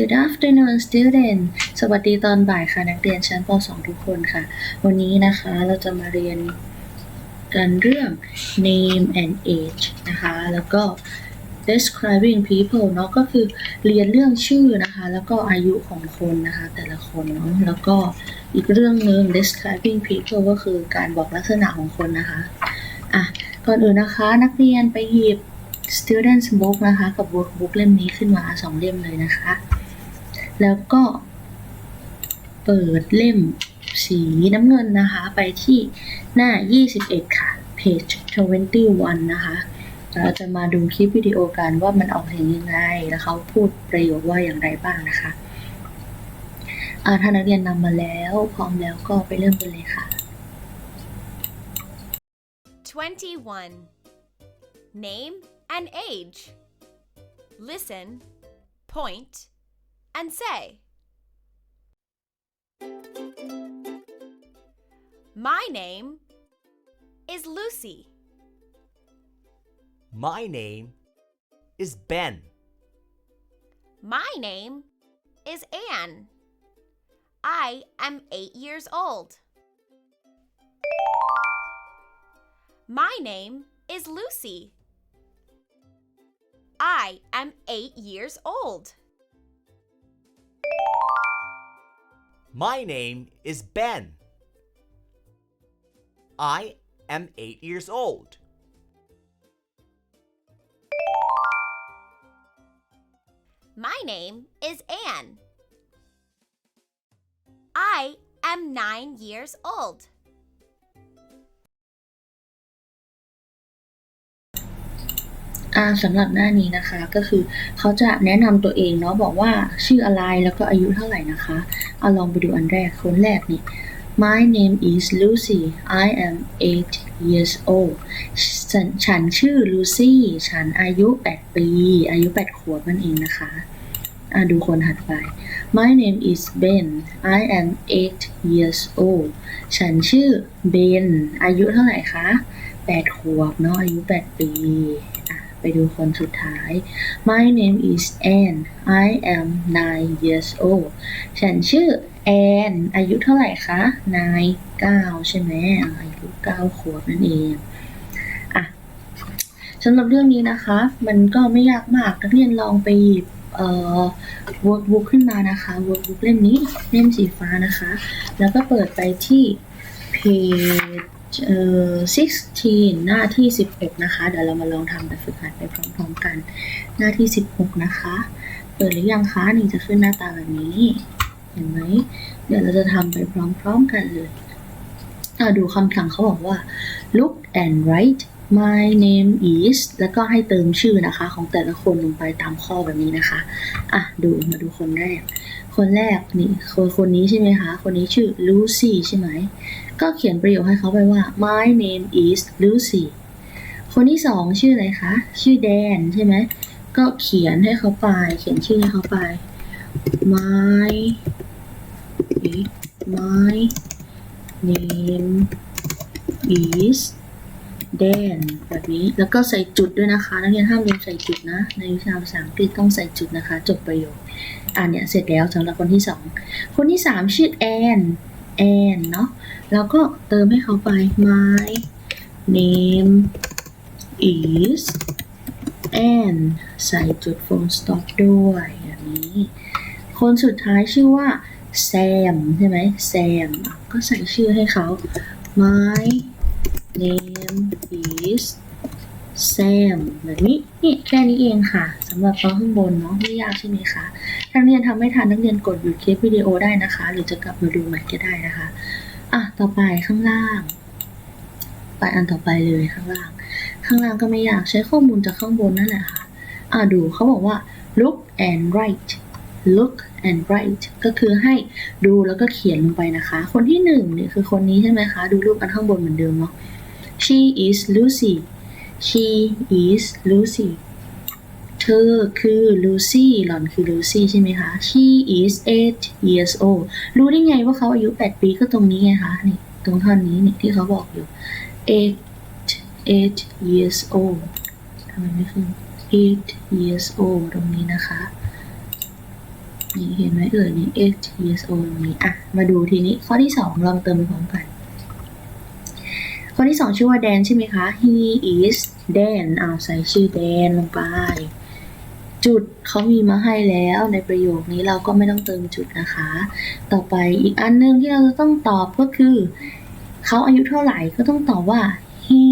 Good afternoon student สวัสดีตอนบ่ายค่ะ นักเรียนชั้นป .2 ทุกคนค่ะ วันนี้นะคะเราจะมาเรียนกันเรื่อง name and age นะคะ แล้วก็ describing people เนาะก็คือเรียนเรื่องชื่อนะคะ แล้วก็อายุของคนนะคะ แต่ละคนเนาะแล้วก็อีกเรื่องหนึ่ง describing people ก็คือการบอกลักษณะของคนนะคะอะก่อนอื่นนะคะนักเรียนไปหยิบ students book นะคะ กับ workbook เล่มนี้ขึ้นมาสองเล่มเลยนะคะ แล้วก็เปิดเล่มสีน้ำเงินนะคะ ไปที่หน้า 21 ค่ะ page 21 นะคะ เราจะมาดูคลิปวิดีโอกันว่ามันออกเสียงยังไง แล้วเขาพูดประโยคว่าอย่างไรบ้างนะคะอาถ้านักเรียนนำมาแล้ว พร้อมแล้วก็ไปเริ่มกันเลยค่ะ 21. Name and age. Listen, point, and say. My name is Lucy. My name is Ben. My name is Anne. I am eight years old. My name is Lucy. I am eight years old. My name is Ben. I am eight years old. My name is Anne. I am nine years old. สำหรับหน้านี้นะคะก็คือเขาจะแนะนำตัวเองเนาะบอกว่าชื่ออะไรแล้วก็อายุเท่าไหร่นะคะเอาลองไปดูอันแรกคนแรกนี่ My name is Lucy I am eight years old ฉันฉันชื่อ Lucy ฉันอายุ 8 ปี อายุ 8 ขวบนั่นเองนะคะอ่าดูคนถัดไป My name is Ben I am eight years old ฉันชื่อ Ben อายุเท่าไหร่คะ 8 ขวบเนาะอายุ 8 ปี ไปดูคนสุดท้าย My name is Anne I am nine years old ฉันชื่อแอนอายุเท่าไหร่คะนายเก้าใช่ไหมอายุเก้าขวบนั่นเองอะสำหรับเรื่องนี้นะคะ มันก็ไม่ยากมากนักเรียนลองไปหยิบเอ่อ workbook ขึ้นมานะคะ workbook เล่มนี้เล่มสีฟ้านะคะ แล้วก็เปิดไปที่ page เอ่อ16 หน้าที่16นะคะ เดี๋ยวเรามาลองทำแบบฝึกหัดไปพร้อมๆกัน หน้าที่ 16 นะคะ เปิดหรือยังคะนี่จะขึ้นหน้าตาแบบนี้ เห็นไหม เดี๋ยวเราจะทำไปพร้อมๆกันเลยอะดูคำสั่งเขาบอกว่า look and write my name is แล้วก็ให้เติมชื่อนะคะ ของแต่ละคนลงไปตามข้อแบบนี้นะคะ อะ ดูมาดูคนแรก คนแรกนี่คนคนนี้ใช่ไหมคะ คนนี้ชื่อ Lucy ใช่ไหม ก็เขียนประโยคให้เขาไปว่า my name is Lucy คนที่สองชื่ออะไรคะ ชื่อแดนใช่ไหม ก็เขียนให้เขาไป เขียนชื่อให้เขาไป my my name is Dan แบบนี้แล้วก็ใส่จุดด้วยนะคะ นักเรียนห้ามลืมใส่จุดนะ ในวิชาภาษาอังกฤษต้องใส่จุดนะคะ จบประโยคอ่านเนี่ยเสร็จแล้วสำหรับคนที่สองคนที่สามชื่อแอนแอนเนาะแล้วก็เติมให้เขาไป my name is and ใส่จุด full stop ด้วยแบบนี้ คนสุดท้ายชื่อว่าแซมใช่ไหมแซมก็ใส่ชื่อให้เขา my is Sam แบบนี้นี่แค่นี้เองค่ะสำหรับตอข้างบนเนาะไม่ยากใช่ไหมคะถ้านักเรียนทำไม่ทันนักเรียนกดหยุดคลิปวิดีโอได้นะคะ หรือจะกลับมาดูใหม่ก็ได้นะคะอะต่อไปข้างล่าง ไปอันต่อไปเลยข้างล่าง ข้างล่างก็ไม่ยากใช้ข้อมูลจากข้างบนนั่นแหละค่ะอะดูเขาบอกว่า look and write look and write ก็คือให้ดูแล้วก็เขียนลงไปนะคะ คนที่หนึ่งเนี่ยคือคนนี้ใช่ไหมคะ ดูรูปอันข้างบนเหมือนเดิมเนาะ she is Lucy she is Lucy เธอคือ Lucy หล่อนคือ Lucy ใช่ไหมคะ she is eight years old รู้ได้ไงว่าเขาอายุ 8 ปีก็ตรงนี้ไงคะนี่ตรงท่อนนี้นี่ที่เขาบอกอยู่ eight eight years old ทำไมไม่ขึ้น eight years old ตรงนี้นะคะนี่เห็นไหมเอ่ยนี่ eight years old นี้อะ มาดูทีนี้ข้อที่สองลองเติมไปพร้อมกัน ข้อที่สองชื่อว่าแดนใช่ไหมคะ he is Dan อ่าใส่ชื่อแดนลงไป จุดเขามีมาให้แล้วในประโยคนี้เราก็ไม่ต้องเติมจุดนะคะ ต่อไปอีกอันหนึงที่เราจะต้องตอบก็คือ เขาอายุเท่าไหร่ก็ต้องตอบว่า he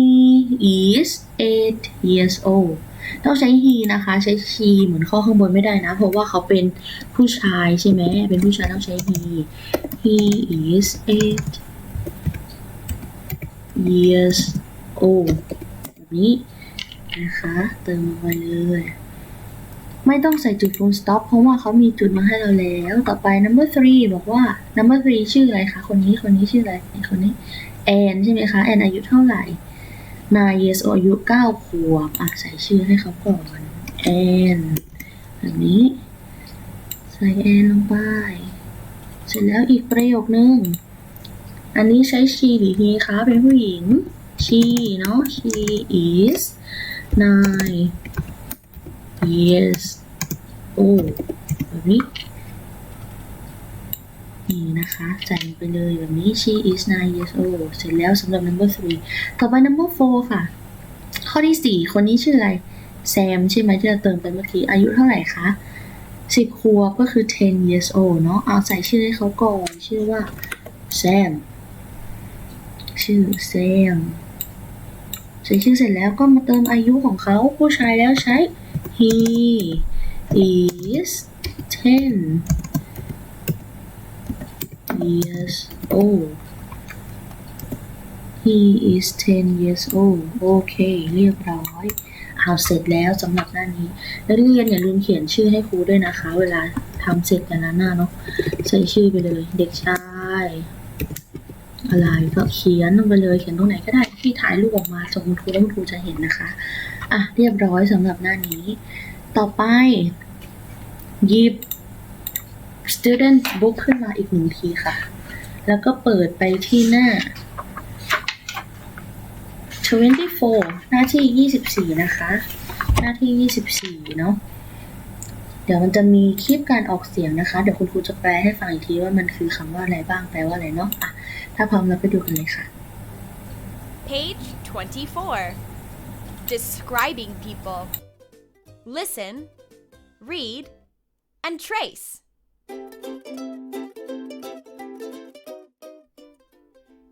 is eight years old ต้องใช้ he นะคะ ใช้ she เหมือนข้อข้างบนไม่ได้นะ เพราะว่าเขาเป็นผู้ชายใช่ไหมเป็นผู้ชายต้องใช้ he he is eight years old แบบนี้นะคะ เติมลงไปเลย ไม่ต้องใส่จุด full stop เพราะว่าเขามีจุดมาให้เราแล้ว ต่อไป number three บอกว่า number three ชื่ออะไรคะ คนนี้ คนนี้ชื่ออะไร คนนี้ แอนใช่ไหมคะ แอนอายุเท่าไหร่9 years old อายุ9ขวบอะใส่ชื่อให้เขาก่อนแอนแบบนี้ ใส่แอนลงไป เสร็จแล้วอีกประโยคนึง อันนี้ใช้ she หรือ he คะ เป็นผู้หญิง she เนาะ she is nine years old แบบนี้ นี่นะคะ ใส่ลงไปเลยแบบนี้ she is nine years old เสร็จแล้วสำหรับ number three ต่อไป number four ค่ะ ข้อที่สี่คนนี้ชื่ออะไรแซมใช่ไหมที่เราเติมไปเมื่อกี้ อายุเท่าไหร่คะสิบขวบก็คือ ten years old เนาะเอาใส่ชื่อให้เขาก่อน ชื่อว่าแซม ชื่อแซมใส่ชื่อเสร็จแล้วก็มาเติมอายุของเขาผู้ชายแล้วใช้ he is ten years old he is ten years old โอเค เรียบร้อยเอาเสร็จแล้วสำหรับหน้านี้นักเรียนอย่าลืมเขียนชื่อให้ครูด้วยนะคะ เวลาทำเสร็จแต่ละหน้าเนาะใส่ชื่อไปเลย เด็กชาย อะไรก็เขียนลงไปเลยเขียนตรงไหนก็ได้ที่ถ่ายรูปออกมาส่งคุณครูแล้วคุณครูจะเห็นนะคะ อะเรียบร้อยสำหรับหน้านี้ ต่อไปหยิบ student book ขึ้นมาอีกหนึ่งทีค่ะ แล้วก็เปิดไปที่หน้า 24 หน้าที่ 24 นะคะ หน้าที่ 24 เนาะเดี๋ยวมันจะมีคลิปการออกเสียงนะคะ เดี๋ยวคุณครูจะแปลให้ฟังอีกทีว่ามันคือคำว่าอะไรบ้างแปลว่าอะไรเนาะอะ ถ้าพร้อมแล้วไปดูกันเลยค่ะ Page 24. Describing people. Listen, read, and trace.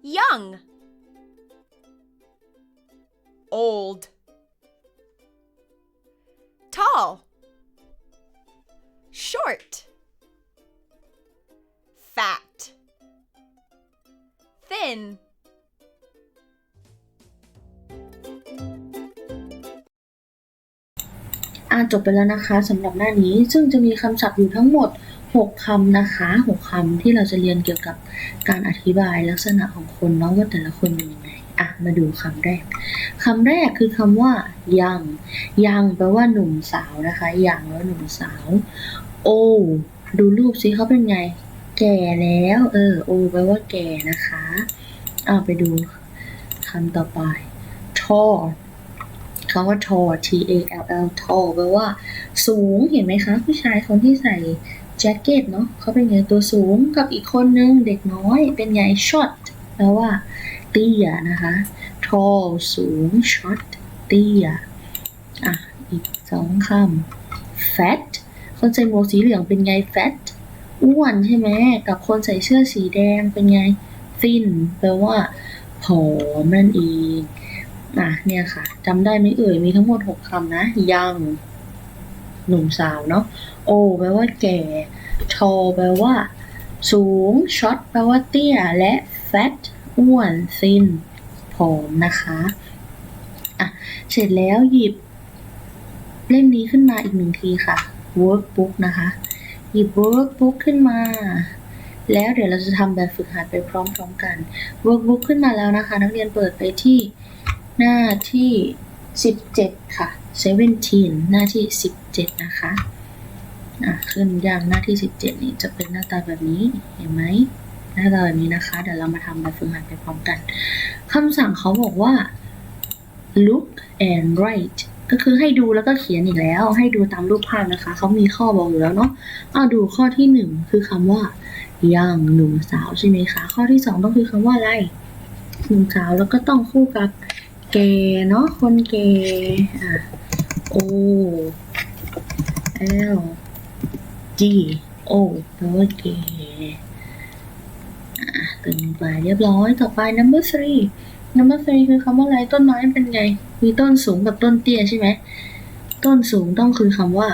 Young. Old. Tall. Short. Fat. Thin. อ่านจบไปแล้วนะคะสำหรับหน้านี้ซึ่งจะมีคำศัพท์อยู่ทั้งหมด 6คำนะคะ6คำที่เราจะเรียนเกี่ยวกับการอธิบายลักษณะของคนเนาะว่าแต่ละคนเป็นยังไงอะมาดูคำแรกคำแรกคือคำว่ายังยังแปลว่าหนุ่มสาวนะคะยังแปลว่าหนุ่มสาวโอดูรูปสิเขาเป็นไง แก่แล้ว เออโอแปลว่าแก่นะคะเอาไปดูคำต่อไป tall คำว่า tall T A L L tall แปลว่า สูงเห็นไหมคะ ผู้ชายคนที่ใส่แจ็คเก็ตเนาะเขาเป็นไงตัวสูงกับอีกคนนึงเด็กน้อยเป็นไง short แปลว่า เตี้ยนะคะ tall สูง short เตี้ยอะ อีกสองคำ fat คนใส่หมวกสีเหลืองเป็นไง fat อ้วนใช่ไหมกับคนใส่เสื้อสีแดงเป็นไง thin แปลว่าผอมนั่นเองอะเนี่ยค่ะจำได้ไหมเอ่ยมีทั้งหมด6คำนะ ยัง หนุ่มสาวเนาะโอแปลว่าแก่ทอแปลว่า สูงช็อตแปลว่าเตี้ย และ fat อ้วน thin ผอมนะคะอะเสร็จแล้วหยิบ เล่มนี้ขึ้นมาอีกหนึ่งทีค่ะ workbook นะคะ หยิบ workbook ขึ้นมา แล้วเดี๋ยวเราจะทำแบบฝึกหัดไปพร้อมๆกัน workbook ขึ้นมาแล้วนะคะ นักเรียนเปิดไปที่หน้าที่ 17 ค่ะ 17 หน้าที่ 17 นะคะอะขึ้นอย่างหน้าที่ 17 นี่จะเป็นหน้าตาแบบนี้เห็นไหมหน้าตาแบบนี้นะคะ เดี๋ยวเรามาทำแบบฝึกหัดไปพร้อมกันคำสั่งเขาบอกว่า look and write ก็คือให้ดูแล้วก็เขียนอีกแล้ว ให้ดูตามรูปภาพนะคะ เขามีข้อบอกอยู่แล้วเนาะเอาดูข้อที่หนึ่งคือคำว่า young หนุ่มสาวใช่ไหมคะข้อที่สองต้องคือคำว่าอะไรหนุ่มสาวแล้วก็ต้องคู่กับแกเนาะคนแกอะ O L G O แปลว่าแกอะเติมลงไปเรียบร้อยต่อไป number three number three คือคำว่าอะไร ต้นไม้เป็นไง มีต้นสูงกับต้นเตี้ยใช่ไหม ต้นสูงต้องคือคำว่า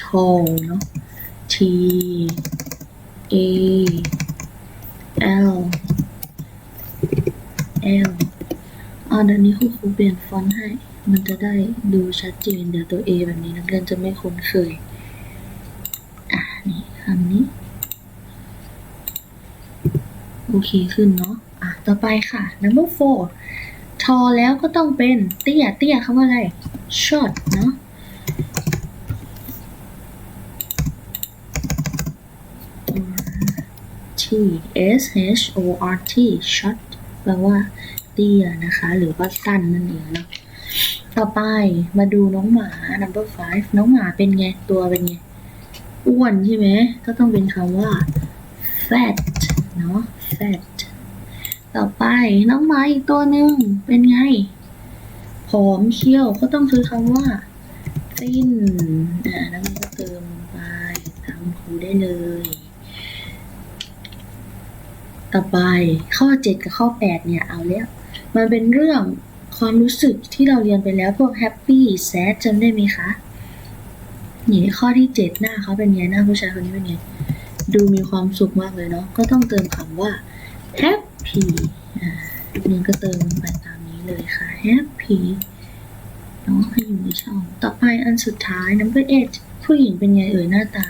tall เนาะ T A L L อ่าเดี๋ยวนี้ครูเปลี่ยนฟอนต์ให้ มันจะได้ดูชัดเจน เดี๋ยวตัว A แบบนี้นักเรียนจะไม่คุ้นเคย อะ นี่คำนี้ โอเคขึ้นเนาะ ต่อไปค่ะ number four ทอแล้วก็ต้องเป็นเตี้ยเตี้ยคำว่าอะไร short เนาะ T S H O R T short แปลว่าเตี้ยนะคะ หรือว่าสั้นนั่นเองเนาะต่อไปมาดูน้องหมา number five น้องหมาเป็นไง ตัวเป็นไง อ้วนใช่ไหม ก็ต้องเป็นคำว่า fat เนาะ fat ต่อไปน้องหมาอีกตัวหนึ่งเป็นไงผอมเขี้ยวก็ต้องคือคำว่า thin อ่านักเรียนก็เติมไปตามครูได้เลย ต่อไปข้อ7กับข้อ8เนี่ยเอาแล้ว มันเป็นเรื่องความรู้สึกที่เราเรียนไปแล้วพวก happy sad จำได้ไหมคะนี่ข้อที่7หน้าเขาเป็นไงหน้าผู้ชายคนนี้เป็นไงดูมีความสุขมากเลยเนาะก็ต้องเติมคำว่า happy อ่าเรียนก็เติมลงไปตามนี้เลยค่ะ happy เนาะให้อยู่ในช่อง ต่อไปอันสุดท้าย number 8ผู้หญิงเป็นไงเอ่ยหน้าตา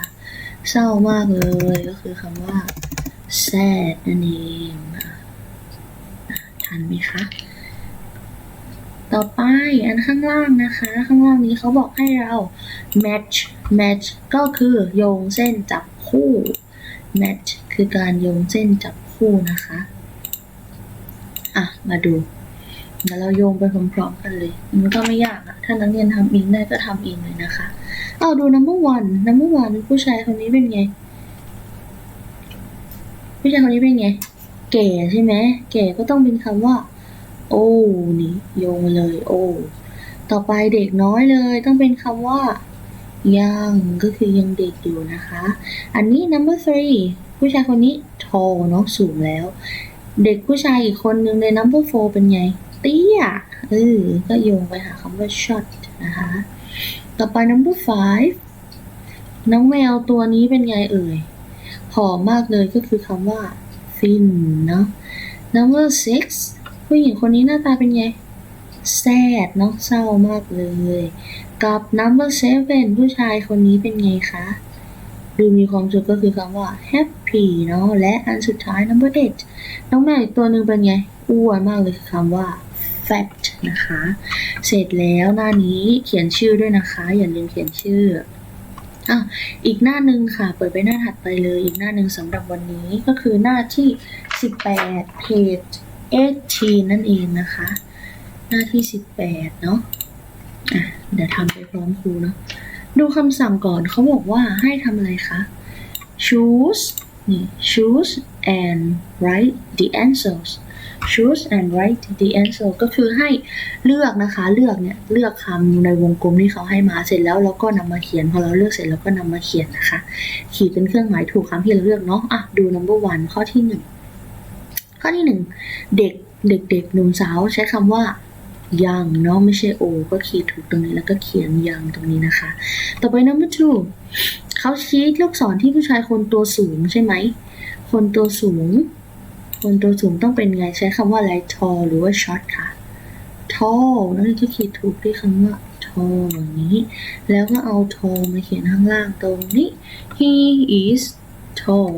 เศร้ามากเลยก็คือคำว่า sad นั่นเองอะอะทันไหมคะ ต่อไปอันข้างล่างนะคะ ข้างล่างนี้เขาบอกให้เรา match match ก็คือโยงเส้นจับคู่ match คือการโยงเส้นจับคู่นะคะ อะ มาดู เดี๋ยวเราโยงไปพร้อมๆกันเลย มันก็ไม่ยากอะถ้านักเรียนทำเองได้ก็ทำเองเลยนะคะ เอาดู number one number one ผู้ชายคนนี้เป็นไง ผู้ชายคนนี้เป็นไง แก่ใช่ไหม แก่ก็ต้องเป็นคำว่า โอ้นี่โยงเลย โอ้ ต่อไปเด็กน้อยเลย ต้องเป็นคำว่ายังก็คือยังเด็กอยู่นะคะ อันนี้ number three ผู้ชายคนนี้ tall เนาะสูงแล้ว เด็กผู้ชายอีกคนนึงใน number four เป็นไง เตี้ยเออก็โยงไปหาคำว่า short นะคะ ต่อไป number five น้องแมวตัวนี้เป็นไงเอ่ยผอมมากเลยก็คือคำว่า thin เนาะ number six ผู้หญิงคนนี้หน้าตาเป็นไง sad เนาะเศร้ามากเลย กับ number seven ผู้ชายคนนี้เป็นไงคะ ดูมีความสุขก็คือคำว่า happy เนาะและอันสุดท้าย number eight น้องแมวอีกตัวหนึ่งเป็นไงอ้วนมากเลยคือคำว่า fat นะคะ เสร็จแล้วหน้านี้เขียนชื่อด้วยนะคะ อย่าลืมเขียนชื่ออะอีกหน้าหนึ่งค่ะ เปิดไปหน้าถัดไปเลย อีกหน้าหนึ่งสำหรับวันนี้ก็คือหน้าที่ 18 page 18นั่นเองนะคะ หน้าที่ 18 เนาะอะเดี๋ยวทำไปพร้อมครูเนาะ ดูคำสั่งก่อนเขาบอกว่าให้ทำอะไรคะ choose นี่ choose and write the answers choose and write the answer ก็คือให้เลือกนะคะ เลือกเนี่ย เลือกคำในวงกลมที่เขาให้มาเสร็จแล้วเราก็นำมาเขียน พอเราเลือกเสร็จเราก็นำมาเขียนนะคะ ขีดเป็นเครื่องหมายถูกคำที่เราเลือกเนาะ อะ ดู number one ข้อที่หนึ่ง ข้อที่หนึ่ง เด็ก เด็กๆหนุ่มสาวใช้คำว่า ยังเนาะไม่ใช่โอก็ขีดถูกตรงนี้แล้วก็เขียนยังตรงนี้นะคะ ต่อไป number two เขาชี้ลูกศรที่ผู้ชายคนตัวสูงใช่ไหม คนตัวสูง คนตัวสูงต้องเป็นไงใช้คำว่าอะไร tall หรือว่า short ค่ะ tall นั่นก็ขีดถูกด้วยคำว่า tall อย่างนี้ แล้วก็เอา tall มาเขียนข้างล่างตรงนี้ he is tall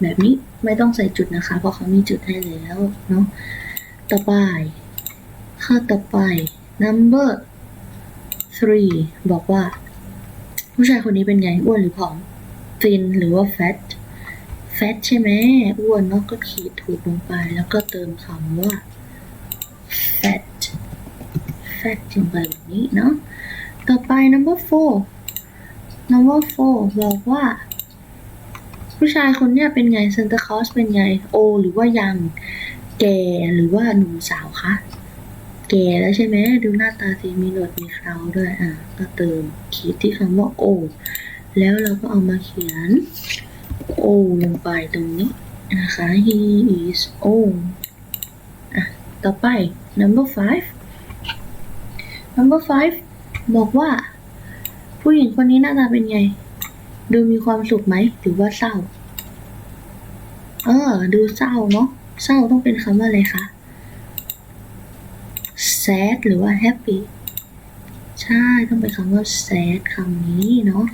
แบบนี้ไม่ต้องใส่จุดนะคะ เพราะเขามีจุดให้แล้วเนาะต่อไป ข้อต่อไป number three บอกว่า ผู้ชายคนนี้เป็นไงอ้วนหรือผอม thin หรือว่า fat fat ใช่ไหมอ้วนเนาะก็ขีดถูกลงไป แล้วก็เติมคำว่า fat fat ลงไปแบบนี้เนาะต่อไป number four number four บอกว่า ผู้ชายคนเนี้ยเป็นไง Santa Claus เป็นไงโอ หรือว่ายัง แก่หรือว่าหนุ่มสาวคะ แก่แล้วใช่ไหมดูหน้าตาสิมีหนวดมีเคราด้วยอะก็เติมขีดที่คำว่าโอแล้วเราก็เอามาเขียนโอลงไปตรงนี้นะคะ he is old อะต่อไป number five number five บอกว่า ผู้หญิงคนนี้หน้าตาเป็นไง ดูมีความสุขไหมหรือว่าเศร้า เออ ดูเศร้าเนาะเศร้าต้องเป็นคำว่าอะไรคะ sad หรือว่า happy ใช่ต้องเป็นคำว่า sad คำนี้เนาะ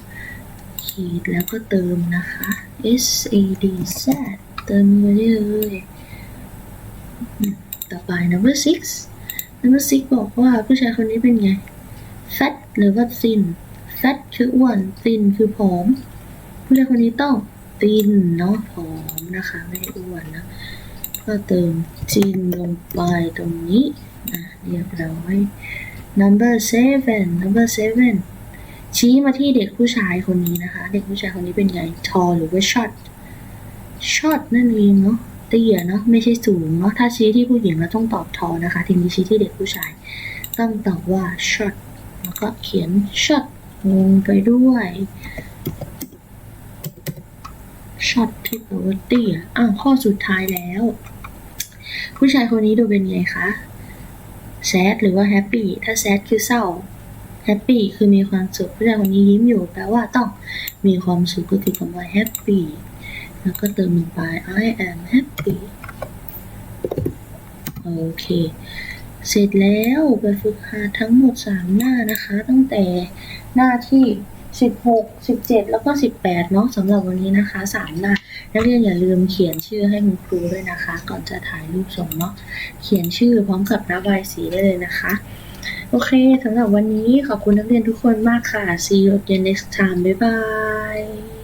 ขีดแล้วก็เติมนะคะ S A D sad เติมไปได้เลยต่อไป number six number six บอกว่าผู้ชายคนนี้เป็นไง fat หรือว่า thin fat คืออ้วน thin คือผอม ผู้ชายคนนี้ต้อง thin เนาะผอมนะคะ ไม่ได้อ้วนนะ ก็เติม thin ลงไปตรงนี้ เรียบร้อย number seven number seven ชี้มาที่เด็กผู้ชายคนนี้นะคะ เด็กผู้ชายคนนี้เป็นไง tall หรือว่า short short นั่นเองเนาะเตี้ยเนาะไม่ใช่สูงเนาะถ้าชี้ที่ผู้หญิงเราต้องตอบ tall นะคะ ทีนี้ชี้ที่เด็กผู้ชาย ต้องตอบว่า short แล้วก็เขียน short ลงไปด้วย short ที่แปลว่าเตี้ยอ้าวข้อสุดท้ายแล้ว ผู้ชายคนนี้ดูเป็นไงคะ sad หรือว่า happy ถ้า sad คือเศร้าแฮปปี้คือมีความสุขผู้ชายคนนี้ยิ้มอยู่แปลว่าต้องมีความสุขก็คือคำว่าแฮปปี้แล้วก็เติมลงไป I am happy โอเค เสร็จแล้วไปฝึกหัดทั้งหมด 3 หน้านะคะ ตั้งแต่หน้าที่ 16 17 แล้วก็ 18 เนาะสำหรับวันนี้นะคะ 3 หน้า นักเรียนอย่าลืมเขียนชื่อให้คุณครูด้วยนะคะ ก่อนจะถ่ายรูปส่งเนาะเขียนชื่อพร้อมกับระบายสีได้เลยนะคะ โอเคสำหรับวันนี้ขอบคุณนักเรียนทุกคนมากค่ะ see you again next time บ๊ายบาย